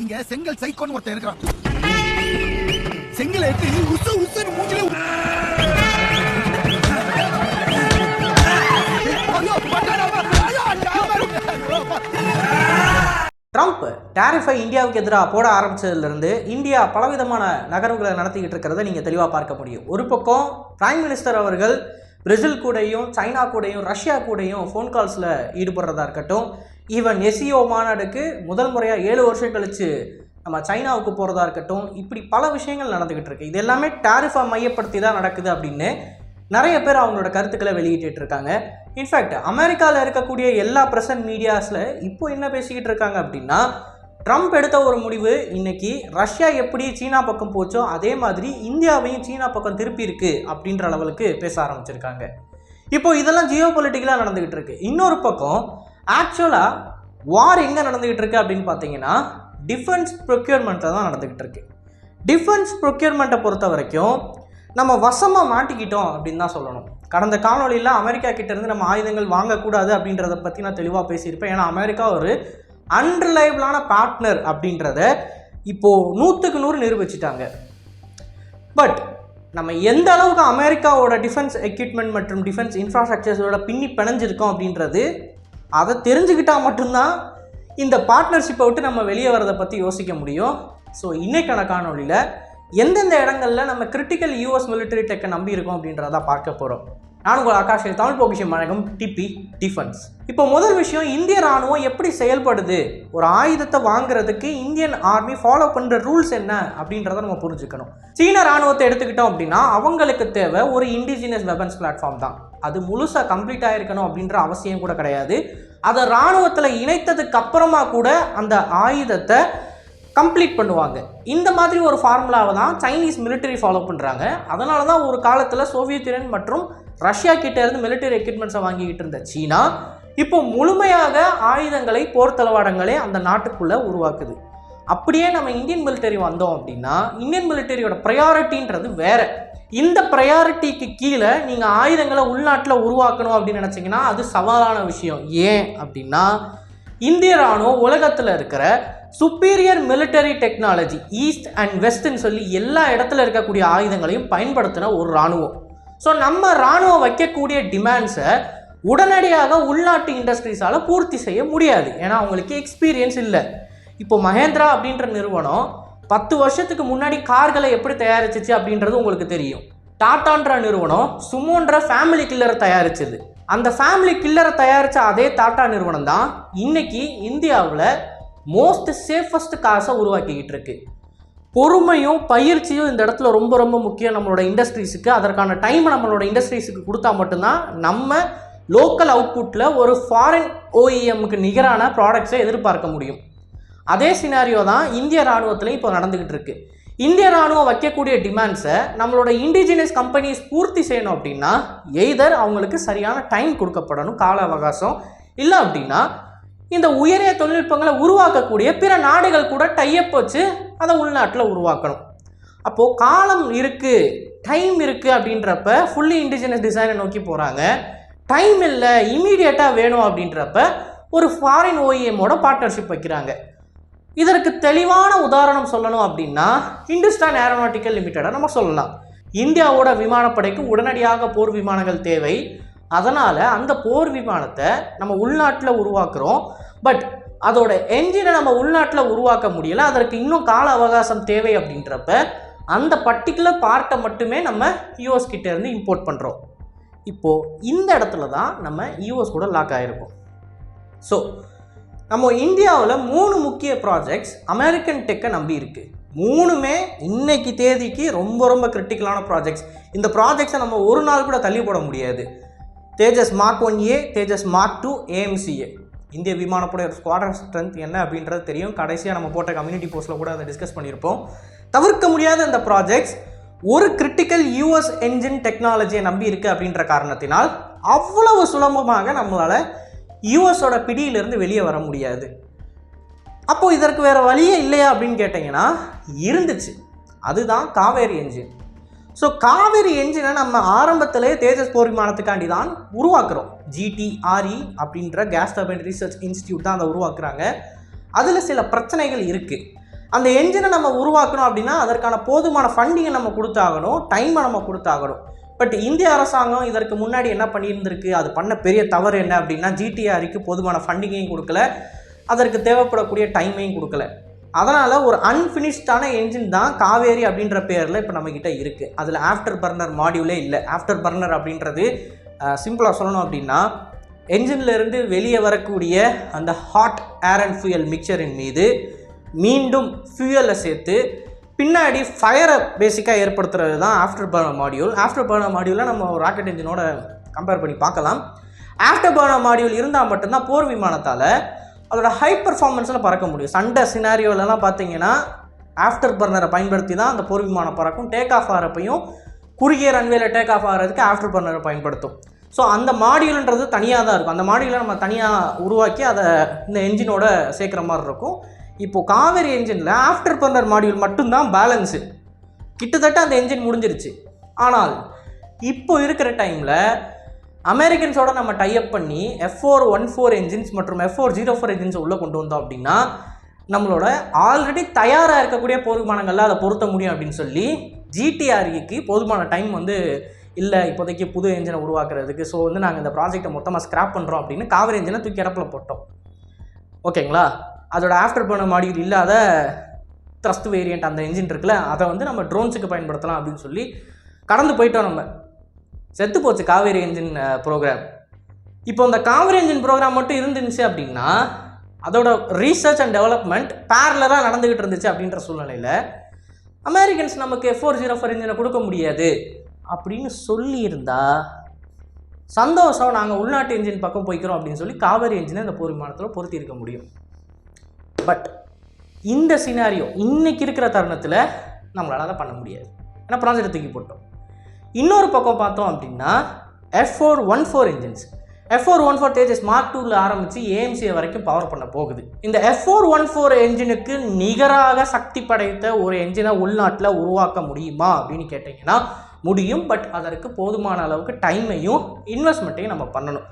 இங்க செங்கல் சைக்கோன்னு ஒருத்தன் இருக்கிறான். செங்கல் எடுத்து உசு உசுன்னு மூஞ்சில ட்ரம்ப் டேரிஃபை இந்தியாவுக்கு எதிராக போட ஆரம்பிச்சதுலேருந்து இந்தியா பலவிதமான நகர்வுகளை நடத்திக்கிட்டு இருக்கிறத நீங்கள் தெளிவாக பார்க்க முடியும். ஒரு பக்கம் பிரைம் மினிஸ்டர் அவர்கள் பிரேசில் கூடயும் சைனா கூடயும் ரஷ்யா கூடயும் ஃபோன் கால்ஸில் ஈடுபடுறதா இருக்கட்டும் ஈவன் எஸ்இஓ மாநாடுக்கு முதல் முறையாக ஏழு வருஷம் கழித்து நம்ம சைனாவுக்கு போகிறதா இருக்கட்டும் இப்படி பல விஷயங்கள் நடந்துக்கிட்டு இருக்கு. இது எல்லாமே டேரிஃபை மையப்படுத்தி தான் நடக்குது அப்படின்னு நிறைய பேர் அவங்களோட கருத்துக்களை வெளியிட்டு இருக்காங்க. இன்ஃபேக்ட் அமெரிக்காவில் இருக்கக்கூடிய எல்லா ப்ரெசன்ட் மீடியாஸில் இப்போ என்ன பேசிக்கிட்டு இருக்காங்க அப்படின்னா ட்ரம்ப் எடுத்த ஒரு முடிவு இன்னைக்கு ரஷ்யா எப்படி சீனா பக்கம் போச்சோ அதே மாதிரி இந்தியாவையும் சீனா பக்கம் திருப்பி இருக்கு அப்படின்ற அளவுக்கு பேச ஆரம்பிச்சிருக்காங்க. இப்போ இதெல்லாம் ஜியோ பொலிட்டிக்கலாக நடந்துகிட்டு இருக்கு. இன்னொரு பக்கம் ஆக்சுவலாக வார் எங்கே நடந்துக்கிட்டு இருக்கு அப்படின்னு பார்த்தீங்கன்னா டிஃபென்ஸ் ப்ரொக்யூர்மெண்ட்டில் தான் நடந்துகிட்டு இருக்கு. டிஃபென்ஸ் ப்ரொக்யூர்மெண்ட்டை பொறுத்த வரைக்கும் நம்ம வசமாக மாட்டிக்கிட்டோம் அப்படின்னு தான் சொல்லணும். கடந்த காணொலியில் அமெரிக்கா கிட்டேருந்து நம்ம ஆயுதங்கள் வாங்கக்கூடாது அப்படின்றத பற்றி நான் தெளிவாக பேசியிருப்பேன். ஏன்னா அமெரிக்கா ஒரு அன்ரிலையபிளான பார்ட்னர் அப்படின்றத இப்போது நூற்றுக்கு நூறு நிரூபிச்சிட்டாங்க. பட் நம்ம எந்த அளவுக்கு அமெரிக்காவோட டிஃபென்ஸ் எக்யூப்மெண்ட் மற்றும் டிஃபென்ஸ் இன்ஃப்ராஸ்ட்ரக்சர்ஸோட பின்னி பிணைஞ்சிருக்கோம் அப்படின்றது அதை தெரிஞ்சுக்கிட்டால் மட்டும்தான் இந்த பார்ட்னர்ஷிப்பை விட்டு நம்ம வெளியே வரதை பற்றி யோசிக்க முடியும். ஸோ இன்றைக்கான காணொலியில் எந்தெந்த இடங்களில் நம்ம கிரிட்டிக்கல் யூஎஸ் மிலிட்டரி டெக்கை நம்பி இருக்கோம் அப்படின்றத பார்க்க போகிறோம் நான் உங்கள் ஆகாஷ் தமிழ் பொக்கிஷம் வழங்கும் டிபி டிஃபென்ஸ் இப்போ முதல் விஷயம் இந்திய ராணுவம் எப்படி செயல்படுது? ஒரு ஆயுதத்தை வாங்குறதுக்கு இந்தியன் ஆர்மி ஃபாலோ பண்ணுற ரூல்ஸ் என்ன அப்படின்றத நம்ம புரிஞ்சுக்கணும். சீன ராணுவத்தை எடுத்துக்கிட்டோம் அப்படின்னா அவங்களுக்கு தேவை ஒரு இண்டிஜினியஸ் வெப்பன்ஸ் பிளாட்ஃபார்ம் தான். அது முழுசாக கம்ப்ளீட் ஆகிருக்கணும் அப்படின்ற அவசியம் கூட கிடையாது. அதை ராணுவத்தில் இணைத்ததுக்கு அப்புறமா கூட அந்த ஆயுதத்தை கம்ப்ளீட் பண்ணுவாங்க. இந்த மாதிரி ஒரு ஃபார்முலாவை தான் சைனீஸ் மிலிட்டரி ஃபாலோ பண்ணுறாங்க அதனால தான் ஒரு காலத்தில் சோவியத் யூனியன் மற்றும் ரஷ்யா கிட்ட இருந்து military எக்யூப்மெண்ட்ஸை வாங்கிக்கிட்டு இருந்த சீனா இப்போ முழுமையாக ஆயுதங்களை போர் அந்த நாட்டுக்குள்ளே உருவாக்குது. அப்படியே நம்ம இந்தியன் மிலிட்டரி வந்தோம் அப்படின்னா இந்தியன் மிலிட்டரியோட ப்ரையாரிட்டின்றது வேற. இந்த ப்ரையாரிட்டிக்கு கீழே நீங்கள் ஆயுதங்களை உள்நாட்டில் உருவாக்கணும் அப்படின்னு நினச்சிங்கன்னா அது சவாலான விஷயம். ஏன் அப்படின்னா இந்திய ராணுவம் உலகத்தில் இருக்கிற superior military technology east and வெஸ்ட்னு சொல்லி எல்லா இடத்துல இருக்கக்கூடிய ஆயுதங்களையும் பயன்படுத்தின ஒரு ராணுவம். ஸோ நம்ம ராணுவம் வைக்கக்கூடிய டிமாண்ட்ஸை உடனடியாக உள்நாட்டு இண்டஸ்ட்ரீஸால் பூர்த்தி செய்ய முடியாது. ஏன்னா அவங்களுக்கு எக்ஸ்பீரியன்ஸ் இல்லை. இப்போ மகேந்திரா அப்படின்ற நிறுவனம் பத்து வருஷத்துக்கு முன்னாடி கார்களை எப்படி தயாரிச்சிச்சு அப்படின்றது உங்களுக்கு தெரியும். டாட்டான்ற நிறுவனம் சுமோன்ற ஃபேமிலி கில்லரை தயாரிச்சது. அந்த ஃபேமிலி கில்லரை தயாரித்த அதே டாட்டா நிறுவனம் தான் இன்னைக்கு இந்தியாவில் மோஸ்ட் சேஃபஸ்ட் காசை உருவாக்கிக்கிட்டு இருக்கு. பொறுமையும் பயிற்சியும் இந்த இடத்துல ரொம்ப ரொம்ப முக்கியம் நம்மளோட இண்டஸ்ட்ரீஸுக்கு அதற்கான டைம் நம்மளோட இண்டஸ்ட்ரீஸுக்கு கொடுத்தா மட்டும்தான் நம்ம லோக்கல் அவுட்புட்டில் ஒரு ஃபாரின் ஓஇஎம்க்கு நிகரான ப்ராடக்ட்ஸை எதிர்பார்க்க முடியும். அதே சினாரியோ தான் இந்திய ராணுவத்திலையும் இப்போ நடந்துக்கிட்டு இருக்கு. இந்திய ராணுவம் வைக்கக்கூடிய டிமாண்ட்ஸை நம்மளோட இண்டிஜினியஸ் கம்பெனிஸ் பூர்த்தி செய்யணும் அப்படின்னா எய்தர் அவங்களுக்கு சரியான டைம் கொடுக்கப்படணும் கால அவகாசம். இல்லை அப்படின்னா இந்த உயரிய தொழில்நுட்பங்களை உருவாக்கக்கூடிய பிற நாடுகள் கூட டையப் வச்சு அதை உள்நாட்டில் உருவாக்கணும். அப்போது காலம் இருக்குது டைம் இருக்குது அப்படின்றப்ப ஃபுல்லி இண்டிஜினஸ் டிசைனை நோக்கி போகிறாங்க டைம் இல்லை இமீடியட்டாக வேணும் அப்படின்றப்ப ஒரு ஃபாரின் ஓஇஎம்மோட பார்ட்னர்ஷிப் வைக்கிறாங்க. இதற்கு தெளிவான உதாரணம் சொல்லணும் அப்படின்னா இந்துஸ்தான் ஏரோநாட்டிக்கல் லிமிட்டடை நம்ம சொல்லலாம். இந்தியாவோட விமானப்படைக்கு உடனடியாக போர் விமானங்கள் தேவை. அதனால் அந்த போர் விமானத்தை நம்ம உள்நாட்டில் உருவாக்குறோம். பட் அதோட என்ஜினை நம்ம உள்நாட்டில் உருவாக்க முடியலை. அதற்கு இன்னும் கால அவகாசம் தேவை அப்படின்றப்ப அந்த பர்டிகுலர் பார்ட்டை மட்டுமே நம்ம யூஎஸ் கிட்ட இருந்து இம்போர்ட் பண்ணுறோம் இப்போது இந்த இடத்துல தான் நம்ம யூஎஸ் கூட லாக் ஆகிருக்கோம் ஸோ நம்ம இந்தியாவில் மூணு முக்கிய ப்ராஜெக்ட்ஸ் அமெரிக்கன் டெக்கை நம்பி இருக்குது மூணுமே இன்னைக்கு தேதிக்கு ரொம்ப ரொம்ப கிரிட்டிக்கலான ப்ராஜெக்ட்ஸ் இந்த ப்ராஜெக்ட்ஸை நம்ம ஒரு நாள் கூட தள்ளி போட முடியாது. Tejas mark one A Tejas mark two AMCA இந்திய விமானப்படை ஸ்குவாட்ரன் ஸ்ட்ரென்த் என்ன அப்படின்றது தெரியும். கடைசியாக நம்ம போட்ட கம்யூனிட்டி போஸ்ட்டில் கூட அதை டிஸ்கஸ் பண்ணியிருப்போம். தவிர்க்க முடியாத இந்த ப்ராஜெக்ட்ஸ் ஒரு கிரிட்டிக்கல் யூஎஸ் என்ஜின் டெக்னாலஜியை நம்பி இருக்கு அப்படின்ற காரணத்தினால் அவ்வளவு சுலபமாக நம்மளால் யூஎஸோட பிடியிலிருந்து வெளியே வர முடியாது. அப்போது இதற்கு வேறு வழியே இல்லையா அப்படின்னு கேட்டிங்கன்னா இருந்துச்சு. அதுதான் காவேரி என்ஜின் ஸோ காவேரி என்ஜினை நம்ம ஆரம்பத்திலே தேஜஸ் போர் விமானத்துக்காண்டி தான் உருவாக்குறோம் ஜிடிஆர்இ அப்படின்ற கேஸ் டர்பைன் ரிசர்ச் இன்ஸ்டியூட் தான் அதை உருவாக்குறாங்க. அதில் சில பிரச்சனைகள் இருக்குது அந்த என்ஜினை நம்ம உருவாக்கணும் அப்படின்னா அதற்கான போதுமான ஃபண்டிங்கை நம்ம கொடுத்தாகணும் டைமை நம்ம கொடுத்தாகணும். பட் இந்திய அரசாங்கம் இதற்கு முன்னாடி என்ன பண்ணியிருந்திருக்கு? அது பண்ண பெரிய தவறு என்ன அப்படின்னா ஜிடிஆருக்கு போதுமான ஃபண்டிங்கையும் கொடுக்கல. அதற்கு தேவைப்படக்கூடிய டைமையும் கொடுக்கல. அதனால் ஒரு அன்ஃபினிஷ்டான என்ஜின் தான் காவேரி அப்படின்ற பேரில் இப்போ நம்மக்கிட்ட இருக்குது அதில் ஆஃப்டர் பர்னர் மாடியூலே இல்லை. ஆஃப்டர் பர்னர் அப்படின்றது சிம்பிளாக சொல்லணும் அப்படின்னா என்ஜின்ல இருந்து வெளியே வரக்கூடிய அந்த ஹாட் ஏர் அண்ட் ஃபியூயல் மிக்சரின் மீது மீண்டும் ஃபியூயலை சேர்த்து பின்னாடி ஃபயரை பேசிக்காக ஏற்படுத்துறது தான் after burner module after burner மாடியூலை நம்ம ராக்கெட் என்ஜினோட கம்பேர் பண்ணி பார்க்கலாம். ஆஃப்டர் பர்னர் மாடியூல் இருந்தால் மட்டும்தான் போர் விமானத்தால் அதோட ஹை பர்ஃபார்மன்ஸில் பறக்க முடியும். சண்டை சினாரியோலலாம் பார்த்தீங்கன்னா ஆஃப்டர் பர்னரை பயன்படுத்தி தான் அந்த போர் விமானம் பறக்கும். டேக் ஆஃப் ஆகிறப்பையும் குறுகிய ரன்வேல டேக் ஆஃப் ஆகிறதுக்கு ஆஃப்டர் பர்னரை பயன்படுத்தும். ஸோ அந்த மாடியூல்ன்றது தனியாக தான் இருக்கும். அந்த மாடியூலை நம்ம தனியாக உருவாக்கி அதை இந்த என்ஜினோட சேர்க்குற மாதிரி இருக்கும். இப்போது காவேரி என்ஜினில் ஆஃப்டர் பர்னர் மாடியூல் மட்டும்தான் பேலன்ஸு கிட்டத்தட்ட அந்த என்ஜின் முடிஞ்சிருச்சு. ஆனால் இப்போ இருக்கிற டைமில் அமெரிக்கன்ஸோட நம்ம டைப் பண்ணி F four one four engines மற்றும் F four zero four engines உள்ளே கொண்டு வந்தோம் அப்படின்னா நம்மளோட ஆல்ரெடி தயாராக இருக்கக்கூடிய போர் அதை பொருத்த முடியும் அப்படின்னு சொல்லி ஜிடிஆர்இக்கு போதுமான டைம் வந்து இல்லை இப்போதைக்கு புது என்ஜினை உருவாக்குறதுக்கு. ஸோ வந்து நாங்கள் இந்த ப்ராஜெக்ட்டை மொத்தமாக ஸ்க்ராப் பண்ணுறோம் அப்படின்னு காவிரி என்ஜினை தூக்கி இடப்பில் போட்டோம். ஓகேங்களா? அதோட ஆஃப்டர் பண்ண மாடியூல் இல்லாத த்ரஸ்ட் வேரியண்ட் அந்த என்ஜின் இருக்குல்ல அதை வந்து நம்ம ட்ரோன்ஸுக்கு பயன்படுத்தலாம் அப்படின்னு சொல்லி கடந்து போயிட்டோம் நம்ம. செத்து போச்சு காவேரி என்ஜின் ப்ரோக்ராம் இப்போ இந்த காவேரி என்ஜின் ப்ரோக்ராம் மட்டும் இருந்துச்சு அப்படின்னா அதோட ரீசர்ச் அண்ட் டெவலப்மெண்ட் பேரலராக நடந்துக்கிட்டு இருந்துச்சு அப்படின்ற சூழ்நிலையில் அமெரிக்கன்ஸ் நமக்கு ஃபோர் ஜீரோ ஃபோர் இன்ஜினை கொடுக்க முடியாது அப்படின்னு சொல்லியிருந்தா சந்தோஷம் நாங்கள் உள்நாட்டு என்ஜின் பக்கம் போய்க்கிறோம் அப்படின்னு சொல்லி காவேரி என்ஜினை இந்த போர் விமானத்தில் பொருத்தி இருக்க முடியும். பட் இந்த சினாரியோ இன்னைக்கு இருக்கிற தருணத்தில் நம்மளால் அதை பண்ண முடியாது. ஏன்னா ப்ராஜெக்ட் தூக்கி போட்டோம். இன்னொரு பக்கம் பார்த்தோம் அப்படின்னா F four one four engines F four one four Tejas Mark டூவில் ஆரம்பித்து ஏஎம்சிஏ வரைக்கும் பவர் பண்ண போகுது. இந்த எஃப் ஃபோர் ஒன் ஃபோர் என்ஜினுக்கு நிகராக சக்தி படைத்த ஒரு என்ஜினை உள்நாட்டில் உருவாக்க முடியுமா அப்படின்னு கேட்டிங்கன்னா முடியும். பட் அதற்கு போதுமான அளவுக்கு டைமையும் இன்வெஸ்ட்மெண்ட்டையும் நம்ம பண்ணணும்.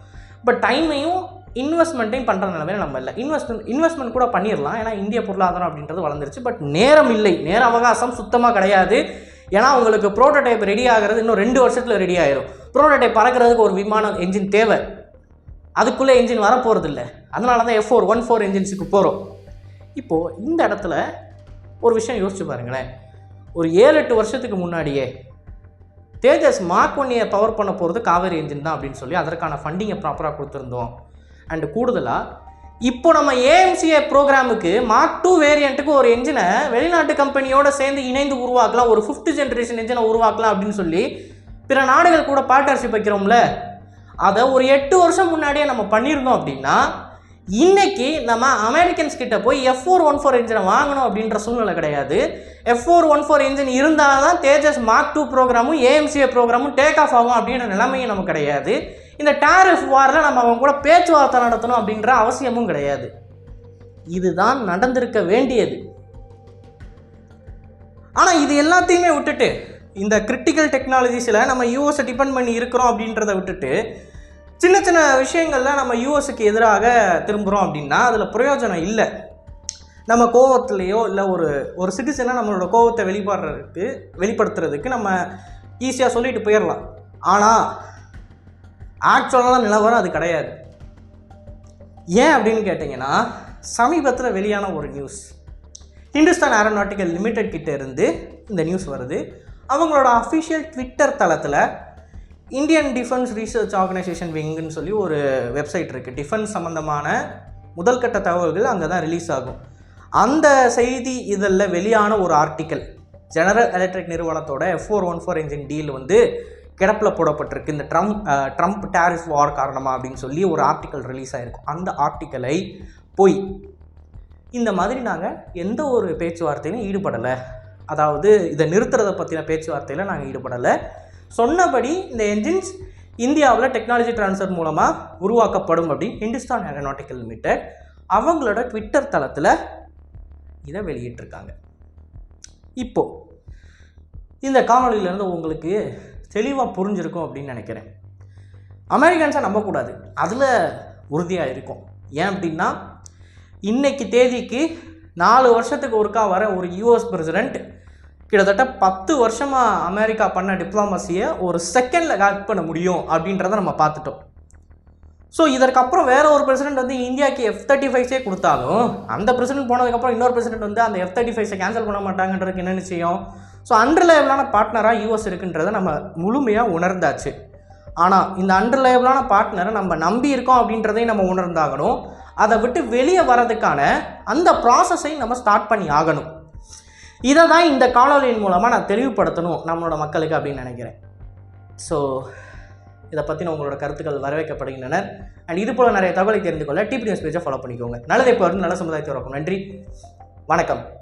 பட் டைமையும் இன்வெஸ்ட்மெண்ட்டையும் பண்ணுற நிலைமையில நம்ம இல்லை. இன்வெஸ்ட்மெண்ட் இன்வெஸ்ட்மெண்ட் கூட பண்ணிடலாம் ஏன்னா இந்திய பொருளாதாரம் அப்படின்றது வளர்ந்துருச்சு. பட் நேரம் இல்லை. நேர அவகாசம் சுத்தமாக கிடையாது. ஏன்னா உங்களுக்கு ப்ரோட்டோடைப் ரெடி ஆகிறது இன்னும் ரெண்டு வருஷத்தில் ரெடி ஆயிரும். ப்ரோட்டோடைப் பறக்கிறதுக்கு ஒரு விமானம் என்ஜின் தேவை. அதுக்குள்ளே என்ஜின் வரப்போகிறது இல்லை அதனால தான் எஃப் ஃபோர் ஒன் ஃபோர் என்ஜின்ஸுக்கு போகிறோம் இப்போது இந்த இடத்துல ஒரு விஷயம் யோசிச்சு பாருங்களேன். ஒரு ஏழு எட்டு வருஷத்துக்கு முன்னாடியே தேஜஸ் மார்க் ஒன்னியை பவர் பண்ண போகிறது காவேரி என்ஜின் தான் அப்படின்னு சொல்லி அதற்கான ஃபண்டிங்கை ப்ராப்பராக கொடுத்துருந்தோம். அண்டு கூடுதலாக இப்போ நம்ம ஏஎம்சிஏ ப்ரோக்ராமுக்கு மார்க் டூ வேரியண்ட்டுக்கு ஒரு என்ஜினை வெளிநாட்டு கம்பெனியோட சேர்ந்து இணைந்து உருவாக்கலாம். ஒரு ஃபிஃப்த் ஜென்ரேஷன் என்ஜினை உருவாக்கலாம் அப்படின்னு சொல்லி பிற நாடுகள் கூட பார்ட்னர்ஷிப் வைக்கிறோம்ல. அதை ஒரு எட்டு வருஷம் முன்னாடியே நம்ம பண்ணியிருந்தோம் அப்படின்னா இன்னைக்கு நம்ம அமெரிக்கன்ஸ் கிட்ட போய் எஃப் ஃபோர் ஒன் ஃபோர் இன்ஜினை வாங்கணும் அப்படின்ற சூழ்நிலை கிடையாது. F four one four engine இருந்தால் தான் தேஜஸ் மார்க் டூ ப்ரோக்ராமும் ஏஎம்சிஏ ப்ரோக்ராமும் டேக் ஆஃப் ஆகும் அப்படின்ற நிலைமையும் நமக்கு கிடையாது. இந்த டேரிஃப் வாரில் நம்ம அவங்க கூட பேச்சுவார்த்தை நடத்தணும் அப்படின்ற அவசியமும் கிடையாது. இதுதான் நடந்திருக்க வேண்டியது. ஆனால் இது எல்லாத்தையுமே விட்டுட்டு இந்த கிரிட்டிக்கல் டெக்னாலஜிஸில் நம்ம யூஎஸை டிபெண்ட் பண்ணி இருக்கிறோம் அப்படின்றத விட்டுட்டு சின்ன சின்ன விஷயங்களில் நம்ம யூஎஸுக்கு எதிராக திரும்புகிறோம் அப்படின்னா அதில் பிரயோஜனம் இல்லை. நம்ம கோவத்துலேயோ இல்லை ஒரு ஒரு சிட்டிசனாக நம்மளோட கோவத்தை வெளிப்படுறதுக்கு வெளிப்படுத்துறதுக்கு நம்ம ஈஸியாக சொல்லிட்டு போயிடலாம். ஆனால் ஆக்சுவலான நிலவரம் அது கிடையாது. ஏன் அப்படின்னு கேட்டிங்கன்னா சமீபத்தில் வெளியான ஒரு நியூஸ் ஹிந்துஸ்தான் ஏரோநாட்டிக்கல் லிமிடெட் கிட்ட இருந்து இந்த நியூஸ் வருது. அவங்களோட அஃபிஷியல் ட்விட்டர் தளத்தில் இந்தியன் டிஃபென்ஸ் ரீசர்ச் ஆர்கனைசேஷன் விங்குன்னு சொல்லி ஒரு வெப்சைட் இருக்குது டிஃபென்ஸ் சம்மந்தமான முதல்கட்ட தகவல்கள் அங்கே தான் ரிலீஸ் ஆகும். அந்த செய்தி இதில் வெளியான ஒரு ஆர்டிக்கல் ஜெனரல் எலக்ட்ரிக் நிறுவனத்தோட F four one four engine deal வந்து கிடப்பில் போடப்பட்டிருக்கு. இந்த ட்ரம்ப் ட்ரம்ப் டேரிஃப் வார் காரணமாக அப்படின்னு சொல்லி ஒரு ஆர்டிக்கல் ரிலீஸ் ஆகிருக்கும் அந்த ஆர்டிக்கலை போய் இந்த மாதிரி நாங்கள் எந்த ஒரு பேச்சுவார்த்தையிலும் ஈடுபடலை. அதாவது இதை நிறுத்துறதை பற்றின பேச்சுவார்த்தையில் நாங்கள் ஈடுபடலை. சொன்னபடி இந்த என்ஜின்ஸ் இந்தியாவில் டெக்னாலஜி ட்ரான்ஸ்ஃபர் மூலமாக உருவாக்கப்படும் அப்படின்னு ஹிந்துஸ்தான் ஏரோநாட்டிக்கல் லிமிடெட் அவங்களோட ட்விட்டர் தளத்தில் இதை வெளியிட்டிருக்காங்க. இப்போது இந்த காணொலியிலேருந்து உங்களுக்கு தெளிவாக புரிஞ்சிருக்கும் அப்படின்னு நினைக்கிறேன். அமெரிக்கன்ஸை நம்பக்கூடாது. அதில் உறுதியாக இருக்கும். ஏன் அப்படின்னா இன்றைக்கு தேதிக்கு நாலு வருஷத்துக்கு ஒருக்கா வர ஒரு யூஎஸ் பிரசிடெண்ட் கிட்டத்தட்ட பத்து வருஷமாக அமெரிக்கா பண்ண டிப்ளமசியை ஒரு செகண்டில் கரெக்ட் பண்ண முடியும் அப்படின்றத நம்ம பார்த்துட்டோம். ஸோ இதற்கப்புறம் வேறு ஒரு பிரசிடென்ட் வந்து இந்தியாவுக்கு எஃப் தேர்ட்டி ஃபைவ்ஸே கொடுத்தாலும் அந்த பிரசிடென்ட் போனதுக்கப்புறம் இன்னொரு பிரசிடென்ட் வந்து அந்த எஃப் தேர்ட்டி ஃபைவ்ஸை கேன்சல் பண்ண மாட்டாங்கன்றதுக்கு என்ன நிச்சயம்? ஸோ அன்ரிலையபிளான பார்ட்னராக யூஎஸ் இருக்குன்றதை நம்ம முழுமையாக உணர்ந்தாச்சு. ஆனால் இந்த அன்ரிலையபிளான பார்ட்னரை நம்ம நம்பி இருக்கோம் அப்படின்றதையும் நம்ம உணர்ந்தாகணும். அதை விட்டு வெளியே வர்றதுக்கான அந்த ப்ராசஸை நம்ம ஸ்டார்ட் பண்ணி ஆகணும். இதை தான் இந்த காணொலியின் மூலமாக நான் தெளிவுபடுத்தணும் நம்மளோட மக்களுக்கு அப்படின்னு நினைக்கிறேன். ஸோ இதை பற்றின உங்களோட கருத்துக்கள் வரவேற்கப்படுகின்றனர். அண்ட் இது போல் நிறைய தகவலை தெரிந்து கொள்ள டிபி நியூஸ் பேஜை ஃபாலோ பண்ணிக்கோங்க. நல்லதை இப்போ நல்ல சமுதாயத்தை வரக்கும் நன்றி. வணக்கம்.